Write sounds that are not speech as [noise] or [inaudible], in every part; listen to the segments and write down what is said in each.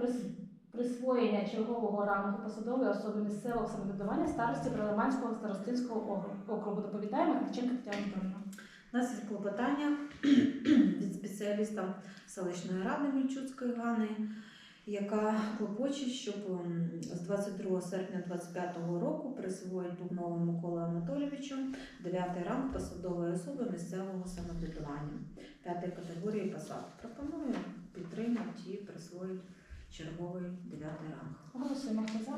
прис- присвоєння чергового рангу посадової особи місцевого самоврядування старості Прилиманського старостинського округу. Доповідає Михайличенко Тетяна Анатоліївна. У нас є клопотання від спеціаліста селищної ради Мільчуцької Гани, яка клопоче, щоб з 22 серпня 2025 року присвоїть Бубнову Миколу Анатолійовичу 9 ранг посадової особи місцевого самоврядування 5 категорії посад. Пропоную підтримати і присвоїти черговий 9 ранг. Голосуємо. Хто за?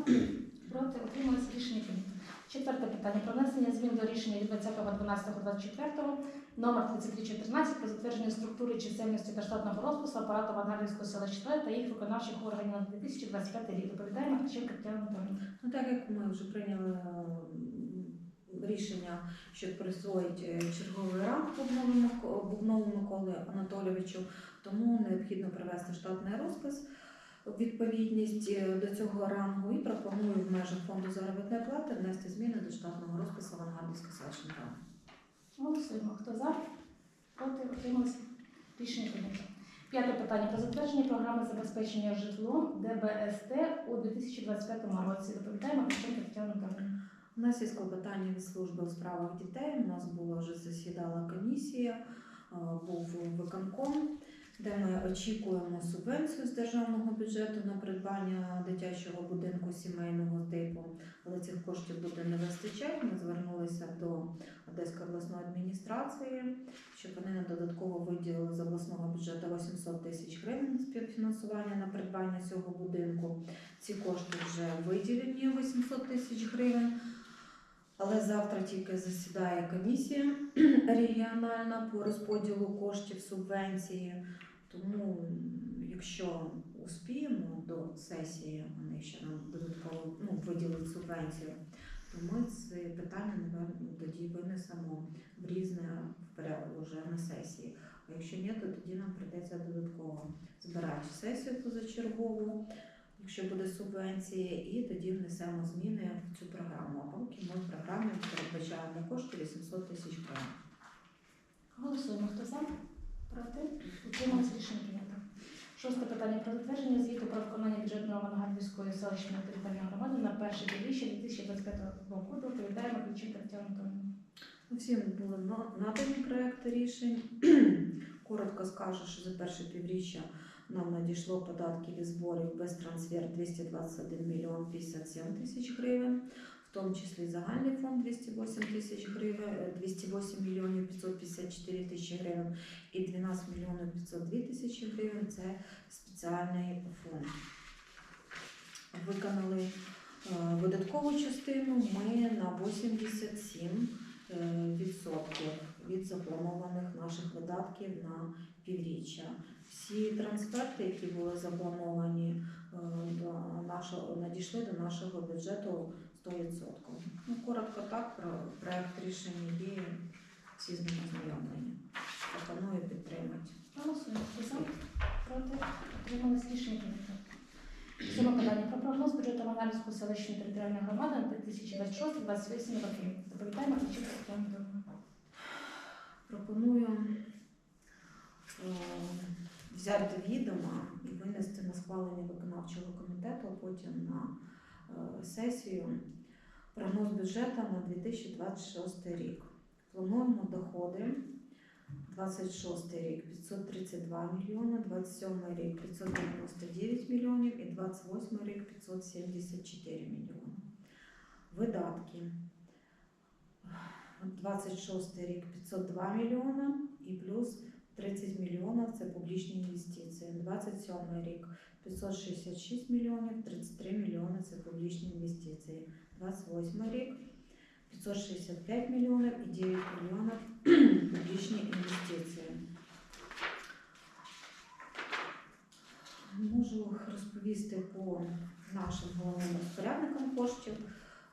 Проти? Утрималися? Рішення прийнято. Четверте питання. Про внесення змін до рішення від 20.12.24 номер 3314 про затвердження структури чисельності та штатного розпису апарату Вангарівської селищної ради та їх виконавчих органів на 2025 рік. Доповідає Михайличенко Тетяна Ну, так як ми вже прийняли е, рішення, що присвоїть е, черговий ранг Бубнову Мико- Бубнову Миколі Анатолійовичу, тому необхідно привести штатний розпис відповідність е, до цього рангу і пропоную в межах фонду заробітної плати внести зміни до штатного розпису Авангардівської селищної ради. Голосуємо. Хто за? Проти? Утрималися? Рішення прийнято. П'яте питання про затвердження програми забезпечення житлом ДБСТ у 2025 році. Доповідає Михайличенко Тетяна Анатоліївна. У нас є клопотання від служби у справах дітей. У нас була вже засідала комісія, е, був виконком, де ми очікуємо субвенцію з державного бюджету на придбання дитячого будинку сімейного типу, але цих коштів буде не вистачати. Ми звернулися до Одеської обласної адміністрації, щоб вони нам додатково виділили з обласного бюджету 800 тисяч гривень співфінансування на придбання цього будинку. Ці кошти вже виділені 800 тисяч гривень. Але завтра тільки засідає комісія [clears throat] регіональна по розподілу коштів субвенції. Тому, якщо успіємо до сесії, вони ще нам додатково ну, виділять субвенцію, то ми це питання напевно тоді винесемо в різне уже на сесії. А якщо ні, то тоді нам прийдеться додатково збирати сесію позачергову якщо буде субвенція, і тоді внесемо зміни в цю програму. А поки ми в програмі передбачаємо кошти 800 тисяч гривень. Голосуємо. Хто за? Проти? Утрималися? Шосте питання про затвердження звіту про виконання бюджетного Авангардівської селищної територіальної громади на перше півріччя 2025 року. Доповідає Михайличенко Тетяна Анатоліївна. Всім були надані проекти рішень. [clears throat] Коротко скажу, що за перше півріччя нам надійшло податків і зборів без трансфер 221 мільйон 57 тисяч гривень, в тому числі загальний фонд 208 тисяч гривень, е, 208 мільйонів 554 тисячі гривень і 12 мільйонів 502 тисячі гривень це спеціальний фонд. Виконали е, видаткову частину ми на 87 е, відсотків від запланованих наших видатків на півріччя. Всі трансферти, які були заплановані е, надійшли до нашого бюджету 100%. Ну, коротко так, про проект рішення є, всі з ним ознайомлені. Пропоную підтримати. Голосуємо. Хто за? Проти? Утрималися? Рішення прийнято. Сьоме питання про прогноз бюджету Авангардівської селищної територіальної громади на 2026-2028 роки. Доповідає Тетяна Анатоліївна. Пропоную е, взяти до відома і винести на схвалення виконавчого комітету, а потім на сесію прогноз бюджету на 2026 рік. Плануємо доходи 26 рік 532 мільйони, 27 рік 599 мільйонів і 28 рік 574 мільйони. Видатки 26 рік 502 мільйона і плюс 30 мільйонів це публічні інвестиції. 27 рік 566 мільйонів, 33 мільйони це публічні інвестиції. 28 рік 565 мільйонів і 9 мільйонів публічні інвестиції. Можу розповісти по нашим головним розпорядникам коштів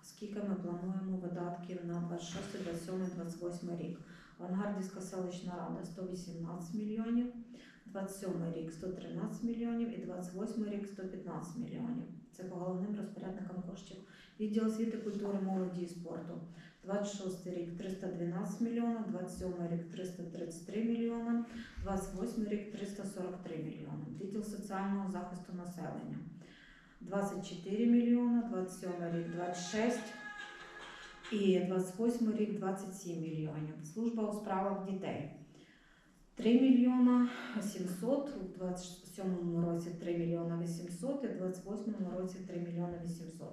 скільки ми плануємо видатків на 26, 27, 28 рік. Авангардівська селищна рада 118 мільйонів, 27 рік 113 мільйонів і 28 рік 115 мільйонів. Це по головним розпорядникам коштів. Відділ освіти, культури, молоді і спорту 26 рік 312 мільйонів, 27 рік 333 мільйони, 28 рік 343 мільйони. Відділ соціального захисту населення 24 мільйони, 27 рік 26 і 28 рік 27 мільйонів. Служба у справах дітей 3 мільйона 700, у 27 році 3 мільйона 800 і в 28 році 3 мільйона 800.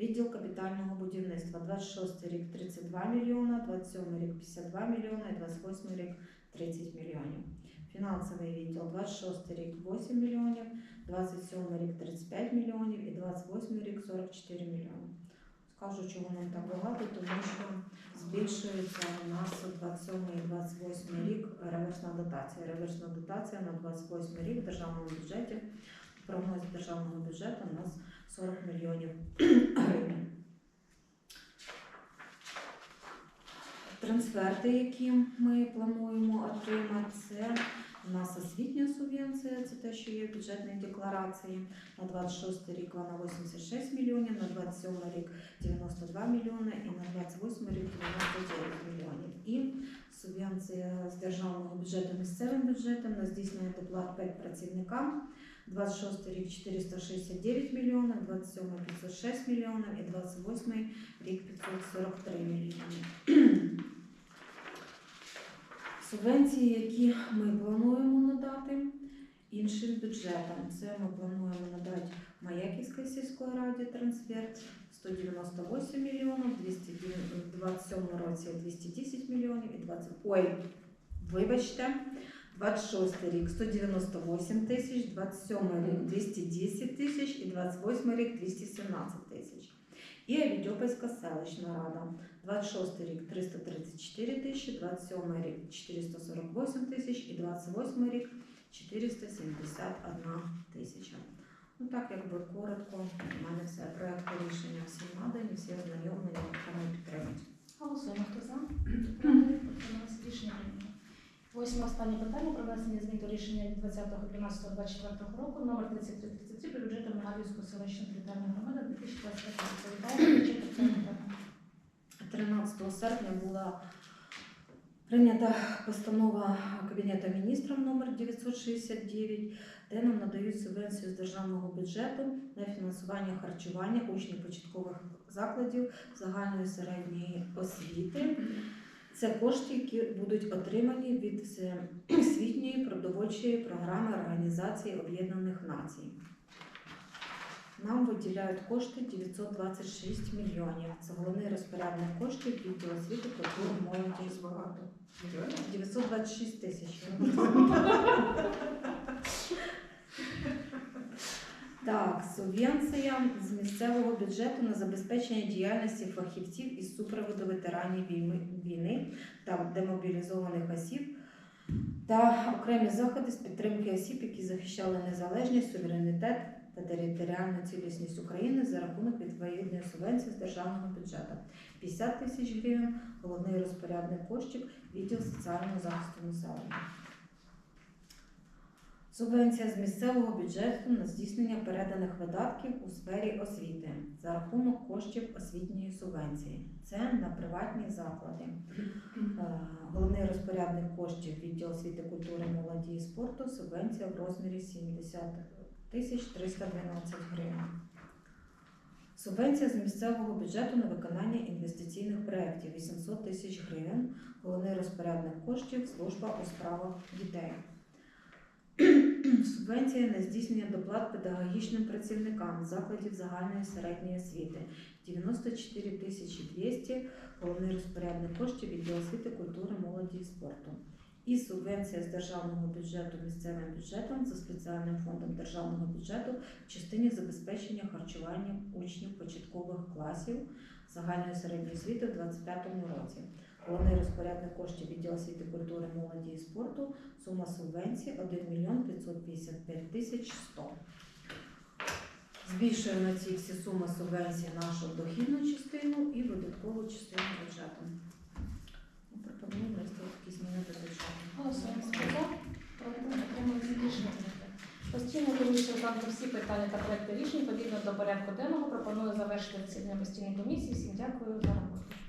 Відділ капітального будівництва 26 рік 32 мільйона, 27 рік 52 мільйона і 28 рік 30 мільйонів. Фінансовий відділ 26 рік 8 мільйонів, 27 рік 35 мільйонів і 28 рік 44 мільйони. Скажу, чого нам так багато, тому що збільшується у нас 27 і 28 рік реверсна дотація. Реверсна дотація на 28 рік в державному бюджеті. В прогнозі державного бюджету у нас 40 мільйонів гривень. Трансферти, які ми плануємо отримати, це у нас освітня субвенція, це те, що є в бюджетній декларації. На 26 рік вона 86 мільйонів, на 27 рік 92 мільйони і на 28 рік 99 мільйонів. І субвенція з державного бюджету місцевим бюджетом на здійснення доплат педпрацівникам 26 рік 469 мільйонів, 27 506 мільйонів і 28 рік 543 мільйони. Субвенції, які ми плануємо надати іншим бюджетам, це ми плануємо надати Маяківській сільської раді трансфер 198 мільйонів, 227 році 210 мільйонів і 20... Ой, вибачте, 26 рік 198 тисяч, 27 рік 210 тисяч і 28 рік 217 тисяч. І Авідьопольська селищна рада. 26 рік 334 тисячі, 27 рік 448 тисяч і 28 рік 471 тисяча. Ну так, якби коротко, у мене все. проєкт рішення всі надані, всі ознайомлені, тому підтримують. Голосуємо. Хто за? Проти? Утримались? Рішення прийнято. Восьме останнє питання про внесення змін до рішення від 20.12.24 року номер 3333 про бюджету Мегавівської селищної територіальної громади 2025 Відповідає Вичерпна Тетяна Михайлівна. 13 серпня була прийнята постанова Кабінету міністрів номер 969, де нам надають субвенцію з державного бюджету на фінансування харчування учнів початкових закладів загальної середньої освіти. Це кошти, які будуть отримані від Всесвітньої продовольчої програми Організації Об'єднаних Націй. Нам виділяють кошти 926 мільйонів. Це головний розпорядник коштів відділ освіти, культури, молоді і спорту. 926 тисяч. [laughs] Так, субвенція з місцевого бюджету на забезпечення діяльності фахівців із супроводу ветеранів війни- та демобілізованих осіб та окремі заходи з підтримки осіб, які захищали незалежність, суверенітет та територіальну цілісність України за рахунок відповідної субвенції з державного бюджету. 50 тисяч гривень, головний розпорядник коштів, відділ соціального захисту населення. Субвенція з місцевого бюджету на здійснення переданих видатків у сфері освіти за рахунок коштів освітньої субвенції. Це на приватні заклади. Е, Головний розпорядник коштів відділ освіти, культури, молоді і спорту. Субвенція в розмірі 70 тисяч 312 гривень. Субвенція з місцевого бюджету на виконання інвестиційних проєктів 800 тисяч гривень. Головний розпорядник коштів служба у справах дітей. Субвенція на здійснення доплат педагогічним працівникам закладів загальної середньої освіти 94 тисячі 200 головний розпорядник коштів відділ освіти, культури, молоді і спорту. І субвенція з державного бюджету місцевим бюджетом за спеціальним фондом державного бюджету в частині забезпечення харчування учнів початкових класів загальної середньої освіти в 2025 році. Головний розпорядник коштів відділ освіти, культури, молоді і спорту. Сума субвенції 1 мільйон 555 тисяч 100. Збільшуємо ці всі суми субвенції нашу дохідну частину і видаткову частину бюджету. Ну, Пропоную внести такі зміни до бюджету. Голосуємо. За? Проти? Утримались? Рішення. Постійно комісія розглянути всі питання та проекти рішень, подібно до порядку денного, пропоную завершити засідання постійної комісії. Всім дякую за роботу.